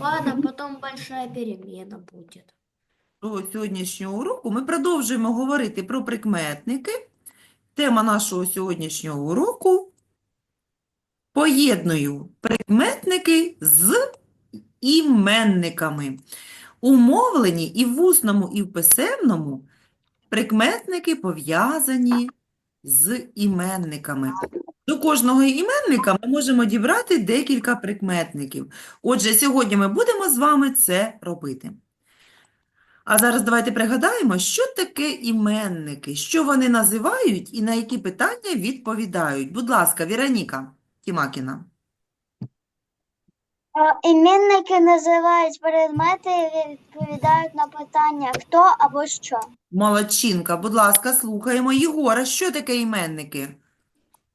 Ладно, потом большая перемена будет. До сьогоднішнього уроку ми продовжуємо говорити про прикметники. Тема нашого сьогоднішнього уроку – поєдную прикметники з іменниками. У мовленні і в усному, і в писемному прикметники пов'язані з іменниками. До кожного іменника ми можемо дібрати декілька прикметників. Отже, сьогодні ми будемо з вами це робити. А зараз давайте пригадаємо, що таке іменники, що вони називають і на які питання відповідають. Будь ласка, Віроніка Тімакіна. Е, Іменники називають предмети і відповідають на питання хто або що. Молодчинка, будь ласка, слухаємо. Єгора, що таке іменники?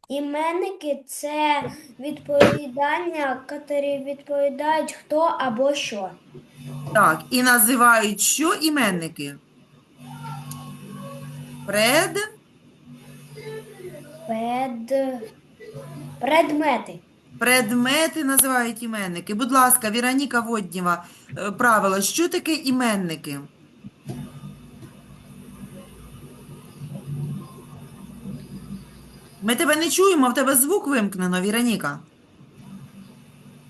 Іменники це відповідання, які відповідають хто або що. Так, і називають що іменники? Пред, Пед... Предмети. Предмети називають іменники. Будь ласка, Віроніка Воднєва, е, правило, що таке іменники? Ми тебе не чуємо, в тебе звук вимкнено, Віроніка.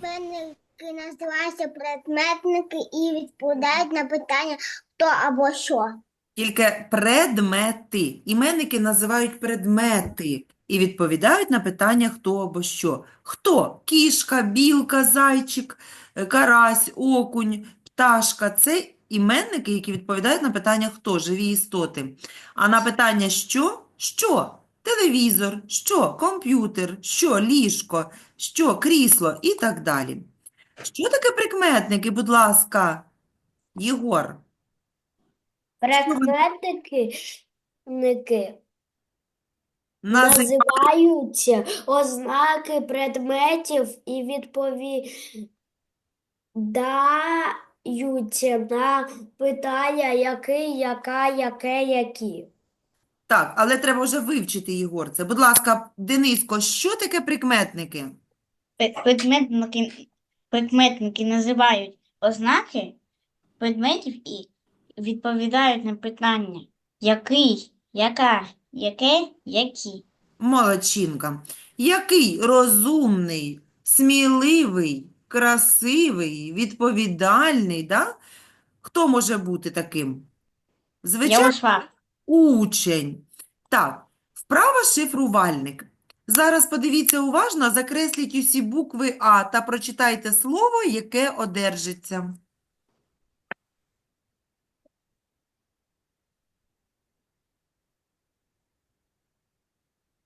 Іменники називаються предметники і відповідають на питання хто або що. Тільки предмети. Іменники називають предмети і відповідають на питання хто або що. Хто? Кішка, білка, зайчик, е, карась, окунь, пташка. Це іменники, які відповідають на питання хто, живі істоти. А на питання що? Що? Телевізор, що? Комп'ютер, що? Ліжко, що? Крісло і так далі. Що таке прикметники, будь ласка, Єгор? Прикметники. Називаються ознаки предметів і відповідаються на питання який, яка, яке, які. Так, але треба вже вивчити, Єгор, це. Будь ласка, Дениско, що таке прикметники? Прикметники, прикметники називають ознаки предметів і відповідають на питання який, яка, яке, які. Молодчинка. Який розумний, сміливий, красивий, відповідальний, да? Хто може бути таким? Звичайно, учень. Так, вправа шифрувальник. Зараз подивіться уважно, закресліть усі букви А та прочитайте слово, яке одержиться.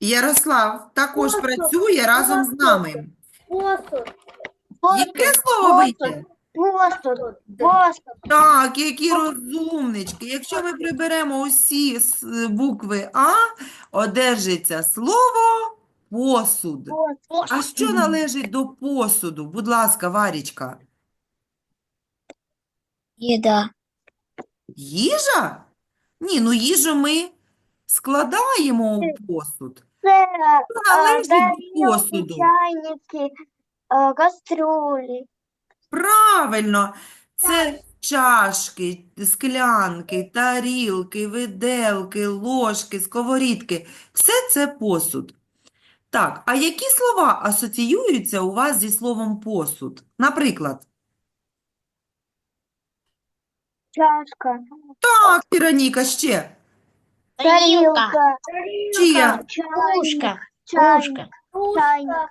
Ярослав також працює разом з нами. Посуд. Яке слово вийде? Посуд. Посуд. Так, які розумнички. Якщо ми приберемо усі с- букви А, одержиться слово посуд. А що належить до посуду? Будь ласка, Варічка. Їда. Їжа? Ні, ну їжу ми складаємо у посуд. Це належить посуду? чайники, е, каструлі. Правильно, це чашки, склянки, тарілки, виделки, ложки, сковорідки. Все це посуд. Так, а які слова асоціюються у вас зі словом посуд? Наприклад, Чашка. так, Вероніка, ще. Тарілка. Чия? Кружка. Кружка. Чайник.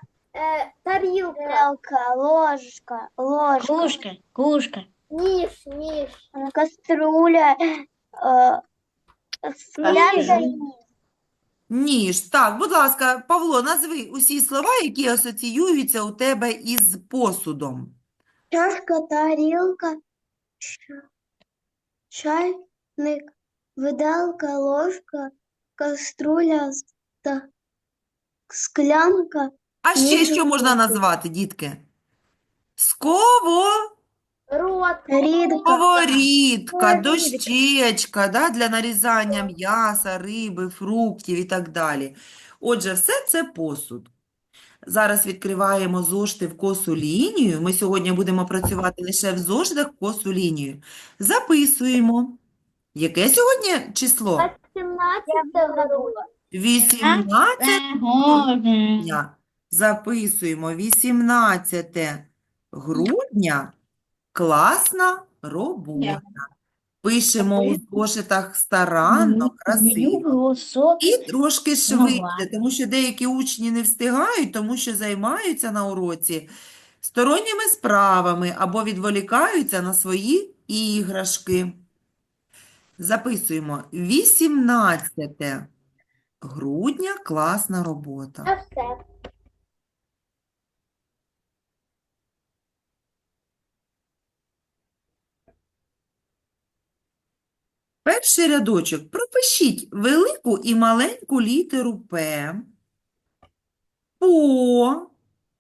Тарілка. Ложка. Ложка. Кружка. Кружка. Ніж. Ніж. Каструля. е, Склянка. ніж. Ніж. Так, будь ласка, Павло, назви усі слова, які асоціюються у тебе із посудом. Чашка, тарілка, ча- чайник, виделка, ложка, каструля, ста- склянка, А ще Ніж що можна назвати, дітки? Сково. рідка, Сковорідка, дощечка, да, для нарізання м'яса, риби, фруктів і так далі. Отже, все це посуд. Зараз відкриваємо зошити в косу лінію. Ми сьогодні будемо працювати лише в зошитах в косу лінію. Записуємо. Яке сьогодні число? 17 грудня. 18 грудня. Записуємо 18 грудня. Класна робота. Пишемо у зошитах старанно, красиво. І трошки швидше, тому що деякі учні не встигають, тому що займаються на уроці сторонніми справами або відволікаються на свої іграшки. Записуємо 18 грудня класна робота. все. Перший рядочок. Пропишіть велику і маленьку літеру П, по,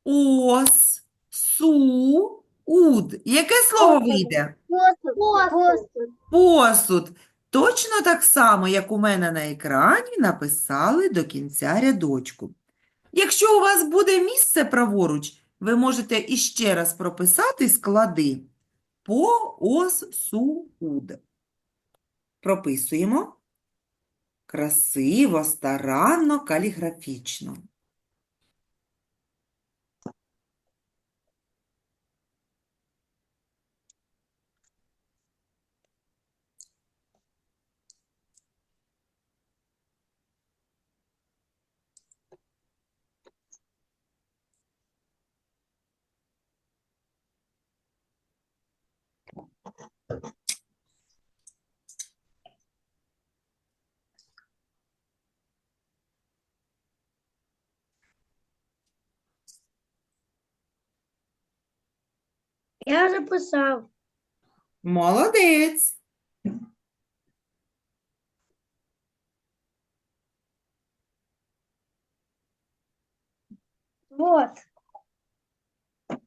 ос, су, уд. Яке слово вийде? Посуд. Посуд. Точно так само, як у мене на екрані, написали до кінця рядочку. Якщо у вас буде місце праворуч, ви можете іще раз прописати склади по, ос, су, уд. Прописуємо. Красиво, старанно, каліграфічно. Я записав. Молодець. Вот.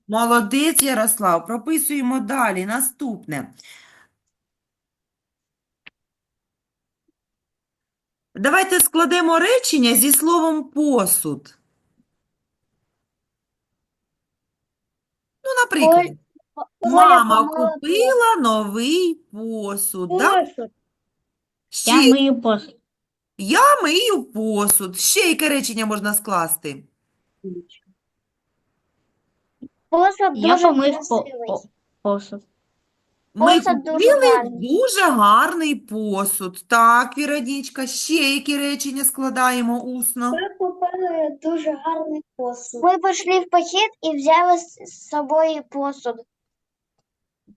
Молодець, Ярослав. Прописуємо далі. Наступне. Давайте складемо речення зі словом посуд. Ну, наприклад, мама купила новий посуд. Да? Ще Я мию посуд. я мию посуд. Ще яке речення можна скласти? Посуд Я дуже помив по- красивий. по- посуд. Ми Посуд дуже купили гарний. дуже гарний посуд. Так, Віронічка, ще які речення складаємо усно? Ми купили дуже гарний посуд. Ми пішли в похід і взяли з з собою посуд.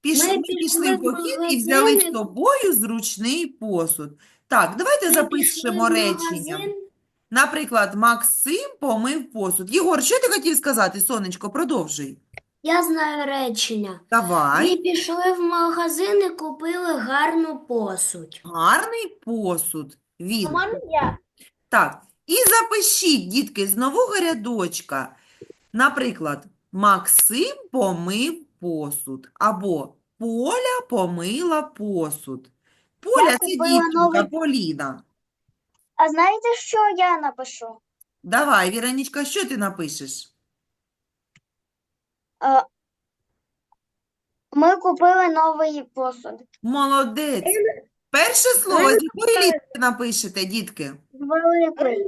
Пішли, Ми ми пішли пішли в в похід і взяли з собою зручний посуд. Так, давайте запишемо речення. Наприклад, Максим помив посуд. Єгор, що ти хотів сказати, сонечко? Продовжуй. Я знаю речення. Давай. Ми пішли в магазин і купили гарну посуд. Гарний посуд. Він. я? Так, і запишіть, дітки, з нового рядочка. Наприклад, Максим помив посуд. Або Поля помила посуд. Поля це купила дівчинка новий- Поліна. А знаєте, що я напишу? Давай, Віронічка, що ти напишеш? Е, Ми купили новий посуд. Молодець. Перше слово, з якої літери напишете, дітки? Великий.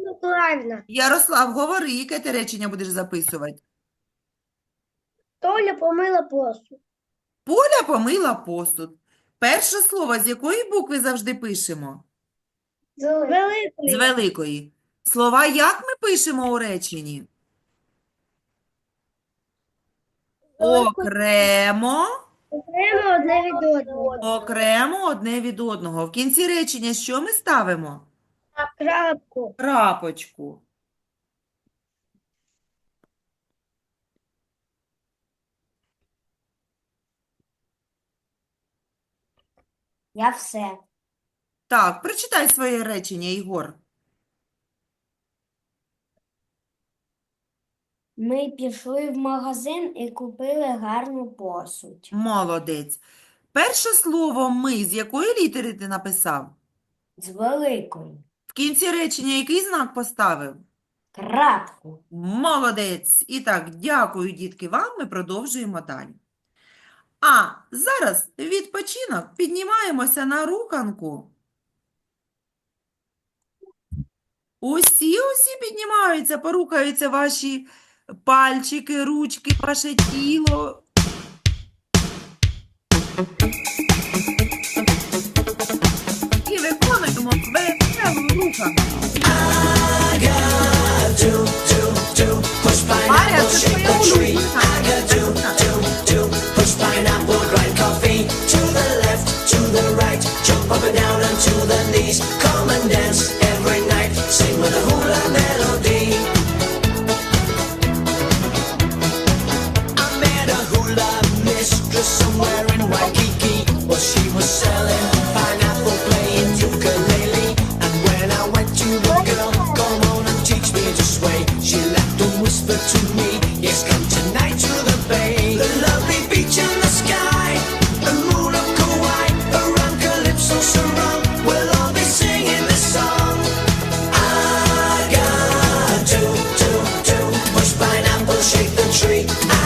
Ярослав, говори, яке ти речення будеш записувати? Толя помила посуд. Поля помила посуд. Перше слово, з якої букви завжди пишемо? Великий. З великої. Слова як ми пишемо у реченні? Окремо, Окремо одне від одного. окремо одне від одного. В кінці речення що ми ставимо? Крапку. Крапочку. Я все. Так, прочитай своє речення, Ігор. Ми пішли в магазин і купили гарну посуд. Молодець. Перше слово ми з якої літери ти написав? З великою. В кінці речення який знак поставив? Кратку. Молодець. І так, дякую, дітки, вам. Ми продовжуємо далі. А зараз відпочинок. Піднімаємося на руханку. Усі, усі піднімаються, порухаються ваші пальчики, ручки, ваше тіло. І виконуємо веселу руханку. Shake the tree.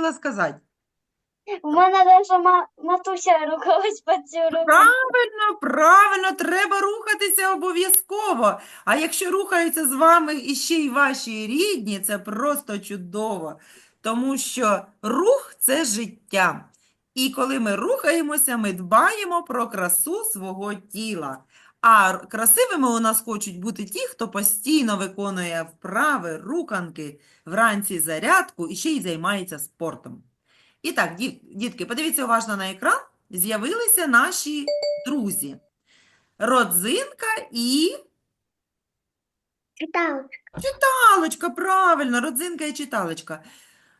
Хотіла сказати? У мене даже матуся рухалась під цю руку. Правильно, правильно, треба рухатися обов'язково. А якщо рухаються з вами іще й ваші рідні, це просто чудово. Тому що рух – це життя. І коли ми рухаємося, ми дбаємо про красу свого тіла. А красивими у нас хочуть бути ті, хто постійно виконує вправи, руханки, вранці зарядку і ще й займається спортом. І так, дітки, подивіться уважно на екран. З'явилися наші друзі. Родзинка і читалочка, правильно, родзинка і читалочка.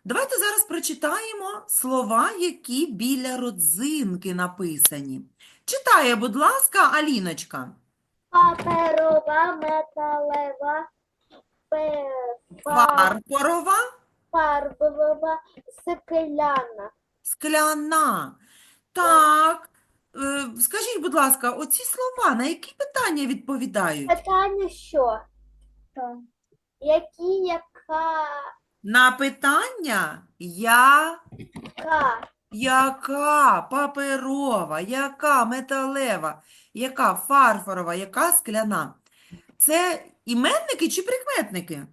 Давайте зараз прочитаємо слова, які біля родзинки написані. Читає, будь ласка, Аліночка. Паперова, металева, Фарфорова, фарбова, скляна. скляна. Так, е, скажіть, будь ласка, оці слова на які питання відповідають? Питання що? Які, яка, На питання я ка? Яка паперова, яка металева, яка фарфорова, яка скляна? Це іменники чи прикметники?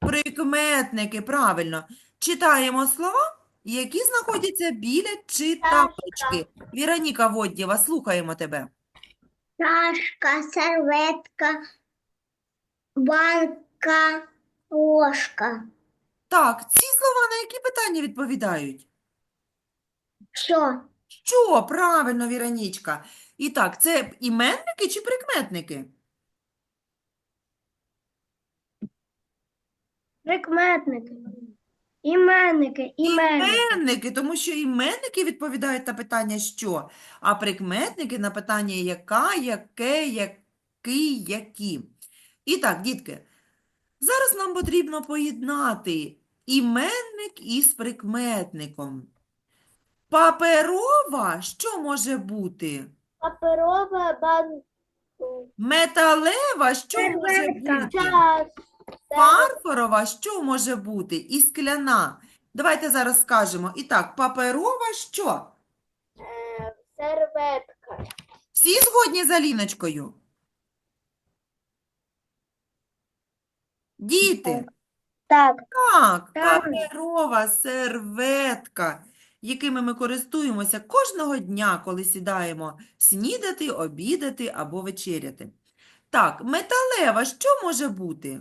Прикметники, правильно. Читаємо слова, які знаходяться біля читалочки. Віроніка Водєва, слухаємо тебе. Чашка, серветка, банка, ложка. Так, ці слова на які питання відповідають? Що? Що? Правильно, Віронічка. І так, це іменники чи прикметники? Прикметники. Іменники, іменники. Іменники, тому що іменники відповідають на питання що, а прикметники на питання яка, яке, який, які. І так, дітки, зараз нам потрібно поєднати іменник із прикметником. Паперова, що може бути? Паперова, бан... Металева, що може бути? Фарфорова, що може бути? І скляна. Давайте зараз скажемо. І так, паперова, що? е, серветка. Всі згодні з Аліночкою? Діти, Так. так, Так. паперова серветка, якими ми користуємося кожного дня, коли сідаємо снідати, обідати або вечеряти. Так, металева, що може бути?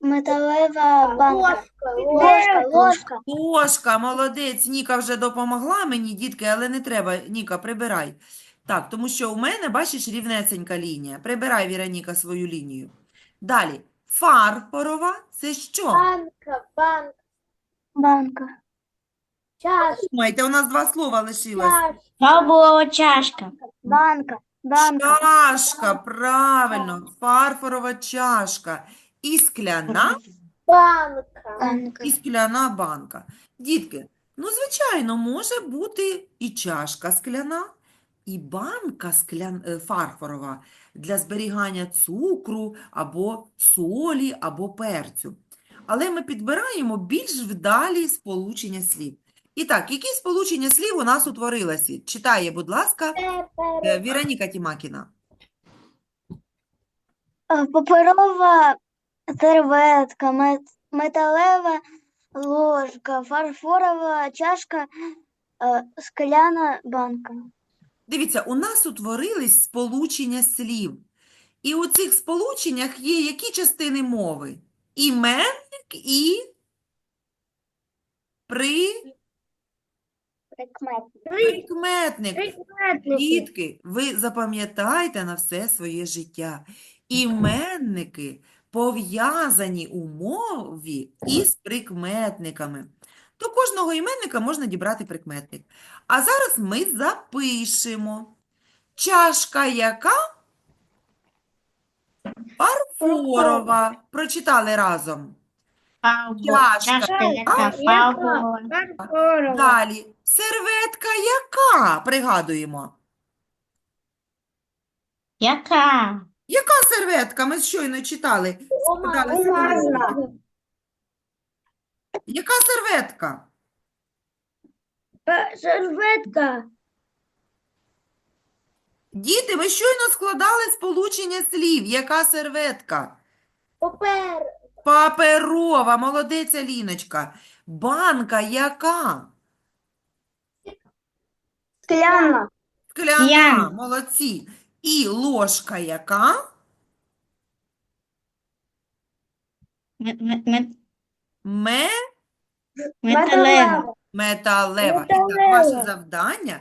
Металева банка. Ложка, ложка. Ложка, молодець. Ніка вже допомогла мені, дітки, але не треба. Ніка, прибирай. Так, тому що у мене, бачиш, рівнесенька лінія. Прибирай, Віроніка, свою лінію. Далі. Фарфорова – це що? Банка, банк, Банка. Чаш, Думайте, у нас два слова лишилось. чаш, чашка. Банка. Банка. Чашка, правильно, фарфорова чашка. І скляна, банка. Банка. і скляна банка. Дітки, ну, звичайно, може бути і чашка скляна, і банка склян... е, фарфорова для зберігання цукру або солі, або перцю. Але ми підбираємо більш вдалі сполучення слів. І так, які сполучення слів у нас утворилося? Читає, будь ласка, е, Віроніка Тімакіна. Е, Паперова серветка, мет- металева ложка, фарфорова чашка, е, скляна банка. Дивіться, у нас утворились сполучення слів. І у цих сполученнях є які частини мови? Іменник і при... Прикметник. прикметник. Прикметники. Дітки, ви запам'ятайте на все своє життя. Іменники пов'язані у мові із прикметниками. До кожного іменника можна дібрати прикметник. А зараз ми запишемо. Чашка яка? Фарфорова. Прочитали разом. Чашка. яка фарбова. Далі. Серветка яка? Пригадуємо. Яка? Яка серветка? Ми щойно читали. Серветку. Яка серветка? Е, Серветка. Діти, ми щойно складали сполучення слів. Яка серветка? Папер. Паперова, молодець Аліночка. Банка яка? Скляна. Скляна, Я. молодці. І ложка яка? Ме Металева. Металева. І так, ваше Металева. завдання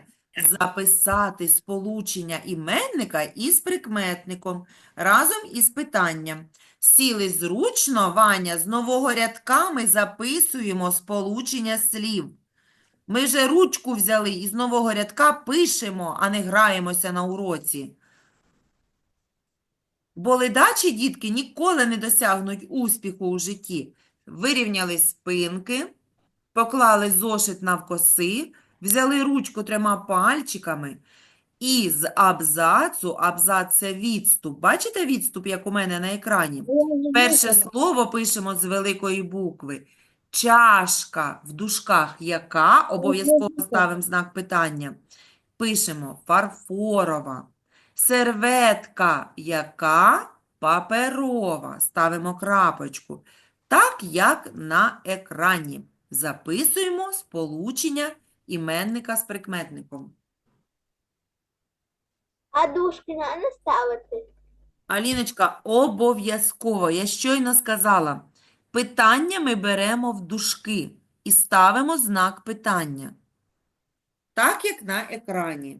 записати сполучення іменника із прикметником разом із питанням. Сіли зручно, Ваня, з нового рядка ми записуємо сполучення слів. Ми вже ручку взяли і з нового рядка пишемо, а не граємося на уроці. Бо ледачі дітки ніколи не досягнуть успіху у житті. Вирівняли спинки, поклали зошит навкоси, взяли ручку трьома пальчиками і з абзацу, абзац – це відступ. Бачите відступ, як у мене на екрані? Перше слово пишемо з великої букви. Чашка в дужках яка? Обов'язково ставимо знак питання. Пишемо фарфорова. Серветка яка? Паперова. Ставимо крапочку. Так, як на екрані. Записуємо сполучення іменника з прикметником. А Душкіна не ставити. Аліночка, обов'язково. Я щойно сказала. Питання ми беремо в дужки і ставимо знак питання. Так, як на екрані.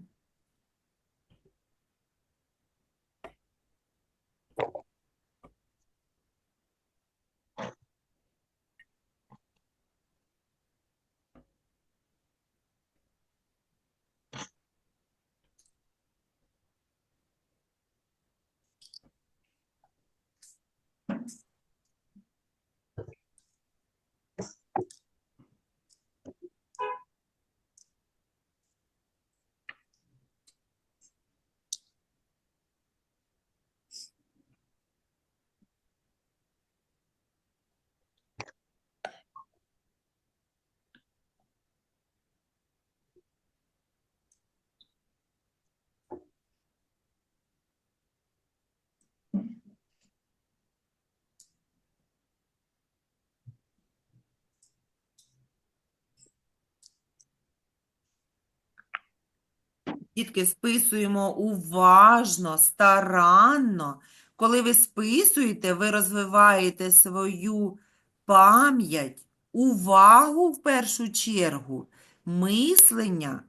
Дітки, списуємо уважно, старанно. Коли ви списуєте, ви розвиваєте свою пам'ять, увагу в першу чергу, мислення.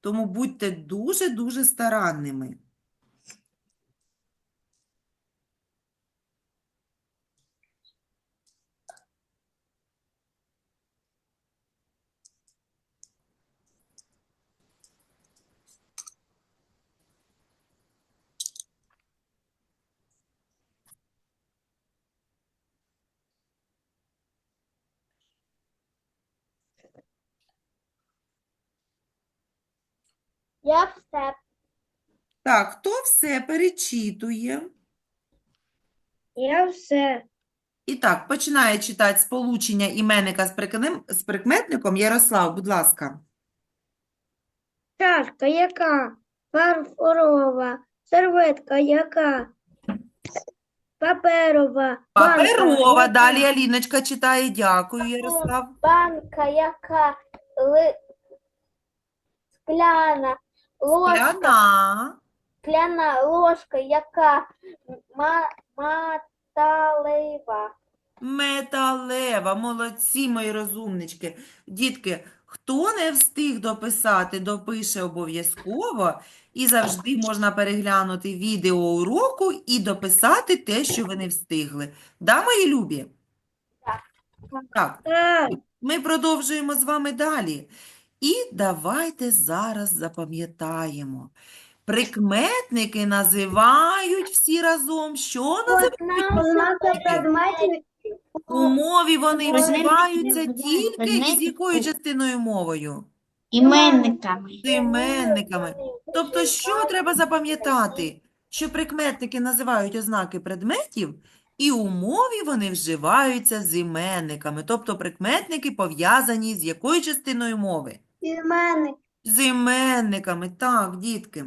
Тому будьте дуже-дуже старанними. Я все. Так, хто все перечитує? Я все. І так, починає читати сполучення іменника з прикметником. Ярослав, будь ласка. Чашка яка? Фарфорова. Серветка яка? Паперова. Банка Паперова. яка? Далі Аліночка читає. Дякую, Ярослав. Банка яка? Ли... Скляна. Ложка. Скляна. Скляна ложка яка? Ма... Маталева. Металева, молодці, мої розумнички. Дітки, хто не встиг дописати, допише обов'язково, і завжди можна переглянути відео уроку і дописати те, що ви не встигли. Да, мої любі? Так, Так. ми продовжуємо з вами далі. І давайте зараз запам'ятаємо. Прикметники називають всі разом. Що називають? У мові вони вживаються тільки із якою частиною мовою? Іменниками. З іменниками. Тобто, що треба запам'ятати? Що прикметники називають ознаки предметів, і у мові вони вживаються з іменниками. Тобто прикметники пов'язані з якою частиною мови? Іменник. З іменниками, так, дітки.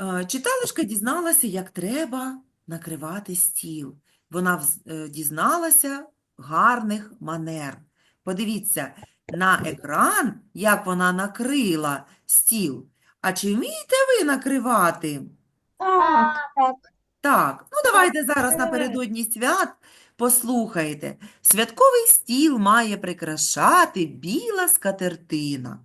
Е, Читалочка дізналася, як треба накривати стіл. Вона вз- е, дізналася гарних манер. Подивіться на екран, як вона накрила стіл. А чи вмієте ви накривати? Так. Так, ну давайте зараз напередодні свят послухайте. Святковий стіл має прикрашати біла скатертина.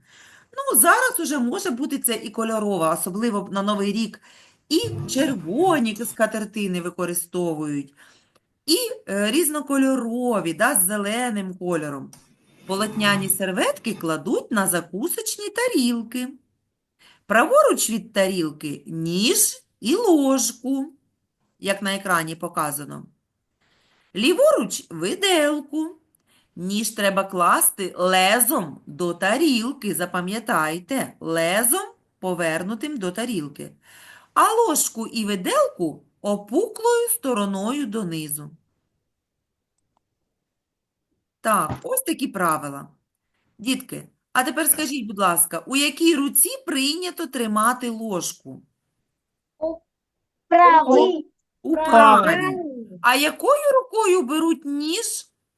Ну, зараз уже може бути це і кольорова, особливо на Новий рік. І червоні скатертини використовують, і е, різнокольорові, да, з зеленим кольором. Полотняні серветки кладуть на закусочні тарілки. Праворуч від тарілки ніж і ложку, як на екрані показано. Ліворуч виделку. Ніж треба класти лезом до тарілки. Запам'ятайте, лезом повернутим до тарілки. А ложку і виделку опуклою стороною донизу. Так, ось такі правила. Дітки, а тепер скажіть, будь ласка, у якій руці прийнято тримати ложку? Правий. У. А якою рукою беруть ніж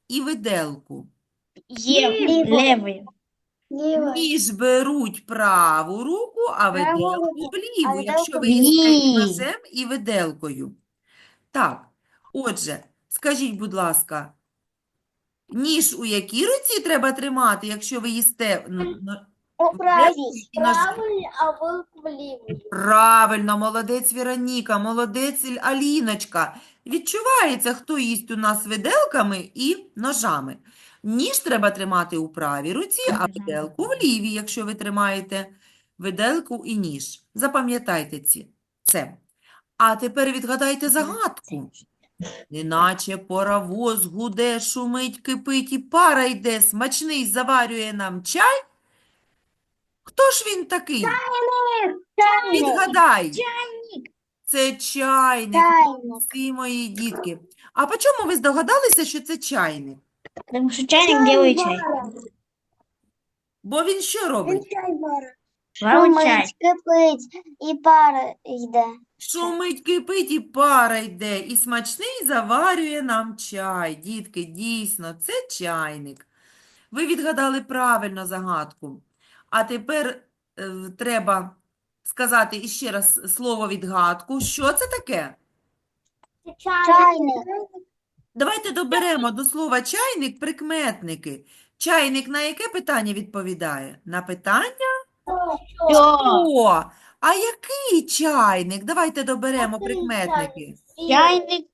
і виделку? Є левою. Ніж беруть праву руку, а виделку в ліву, якщо ви їсте і ножем, і виделкою. Так, отже, скажіть, будь ласка, ніж у якій руці треба тримати, якщо ви їсте н- н- У? Правий, а вилку в лівий. Правильно, молодець Віроніка, молодець Аліночка. Відчувається, хто їсть у нас виделками і ножами. Ніж треба тримати у правій руці, а виделку в лівій, якщо ви тримаєте виделку і ніж. Запам'ятайте ці, це. А тепер відгадайте загадку. Неначе паровоз гуде, шумить, кипить і пара йде, смачний заварює нам чай. Хто ж він такий? Відгадай. Це чайник, Чайник. молодці мої дітки. А по чому ви здогадалися, що це чайник? Тому що чайник делає чай. Бо він що робить? Варить чай. Шумить, кипить і пара йде. Шумить, кипить і пара йде, і смачний заварює нам чай. Дітки, дійсно, це чайник. Ви відгадали правильно загадку. А тепер е, треба сказати іще раз слово відгадку. Що це таке? Чайник. Давайте доберемо до слова чайник прикметники. Чайник на яке питання відповідає? На питання Що? О, а який чайник? Давайте доберемо прикметники. Чайник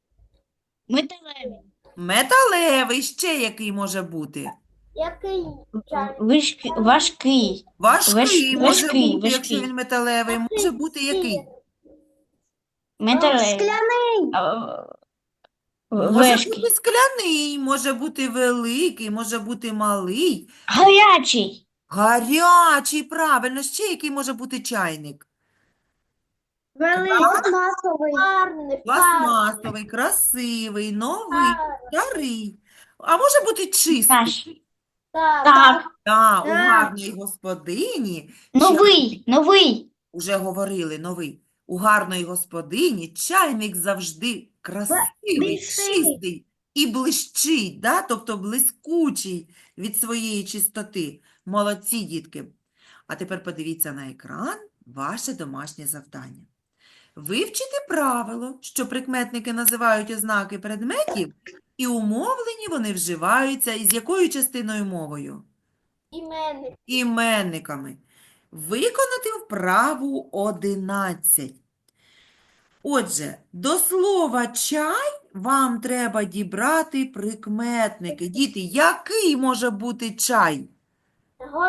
металевий. Металевий, ще який може бути? Який Вишки- Важкий. Важкий Важ- може важкий, бути, якщо важкий. він металевий. Може бути який? Металевий. Скляний. А, Може Важкий. бути скляний, може бути великий, може бути малий. Гарячий. Гарячий, правильно. Ще який може бути чайник? Пластмасовий. Пластмасовий, красивий, новий, старий. А може бути чистий? Саш. Так. Та, у Так. гарної господині, Новий, новий. уже говорили, новий, у гарної господині чайник завжди красивий, блищить. чистий і блищить, да? Тобто блискучий від своєї чистоти. Молодці, дітки. А тепер подивіться на екран ваше домашнє завдання. Вивчити правило, що прикметники називають ознаки предметів, і умовлені вони вживаються із якою частиною мовою? Іменник. Іменниками. Виконати вправу 11. Отже, до слова чай вам треба дібрати прикметники. Діти, який може бути чай?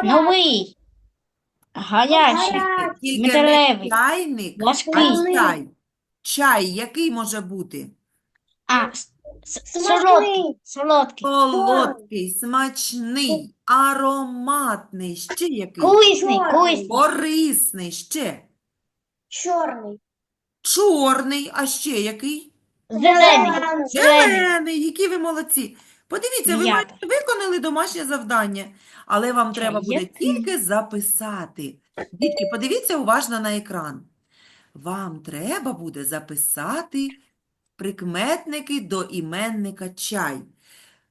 Новий. Гарячий. Тільки не Металевий. чайник, а Важкий. чай. Чай, який може бути? А, с- солодкий. Солодкий. Солодкий, смачний, ароматний, ще який? Корисний, корисний. Корисний, ще. Чорний. Чорний, а ще який? Зелений. Зелений. Зелений, які ви молодці. Подивіться, ви майже виконали домашнє завдання, але вам треба буде який? тільки записати. Дітки, подивіться уважно на екран. Вам треба буде записати прикметники до іменника чай.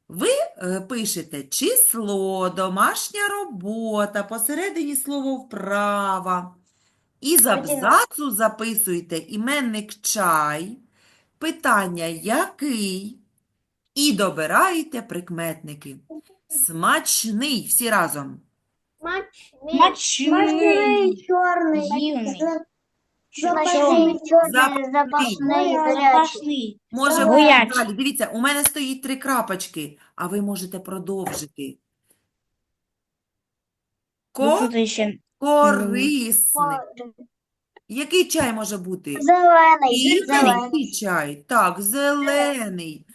Ви е, пишете число, домашня робота, посередині слово вправа. І з абзацу записуйте іменник чай, питання який, і добираєте прикметники. Смачний, всі разом. Смачний. чорний. Дивний. Запашний, чорний, Запашний. запашний, гарячий. Може бути далі. Дивіться, у мене стоїть три крапочки, а ви можете продовжити. Ну, Ко- ще Корисний. Який чай може бути? Зелений, зелений. чай? Так, зелений,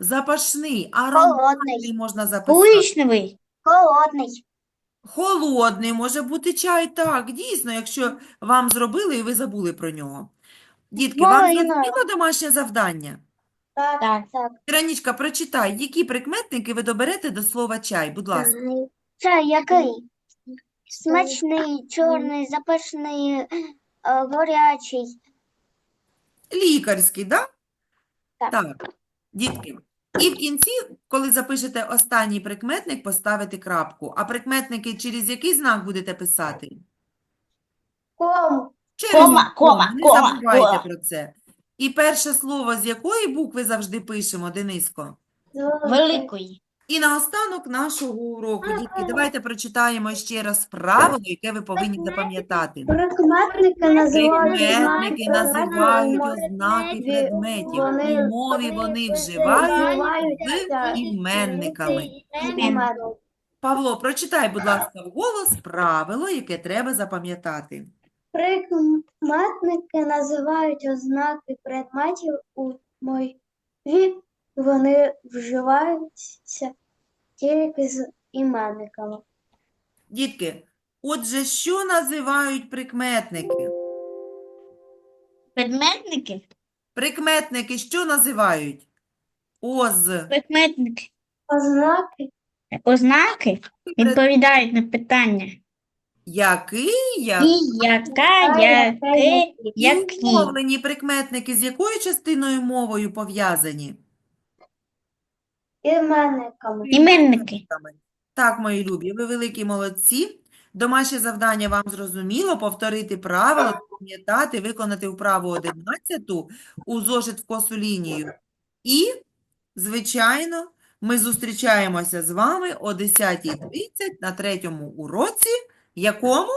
запашний, ароматний Холодний. можна записати. коричневий. Холодний. Холодний може бути чай, так, дійсно, якщо вам зробили і ви забули про нього. Дітки, вам Марина. зрозуміло домашнє завдання? Так, Так. так. Іранічка, прочитай, які прикметники ви доберете до слова чай, будь ласка. Чай який? Смачний, чорний, запашний, е, горячий. Лікарський, да? Так. Так, дітки. І в кінці, коли запишете останній прикметник, поставите крапку. А прикметники через який знак будете писати? Ком. Через Кома, кома, не кома, забувайте кома. про це. І перше слово з якої букви завжди пишемо, Дениско? Великий. І наостанок нашого уроку, дітки, давайте прочитаємо ще раз правило, яке ви повинні запам'ятати. Прикметники називають Прикметники називають ознаки предметів. У мові вони вживають з іменниками. Павло, прочитай, будь ласка, вголос правило, яке треба запам'ятати. Прикметники називають ознаки предметів у мові. Вони вживаються тільки з іменниками. Дітки, отже, що називають прикметники? Предметники. Прикметники що називають? Оз. Прикметники. Ознаки Ознаки відповідають на питання. Який, як І яка, яке, які. умовлені прикметники з якою частиною мовою пов'язані? Іменниками. Іменники. Так, мої любі, ви великі молодці. Домашнє завдання вам зрозуміло, повторити правила, пам'ятати, виконати вправу 11 у зошит в косу лінію. І, звичайно, ми зустрічаємося з вами о 10.30 на третьому уроці. Якому?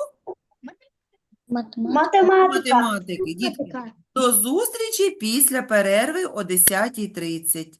Математика. Математики. Дітки, до зустрічі після перерви о 10.30.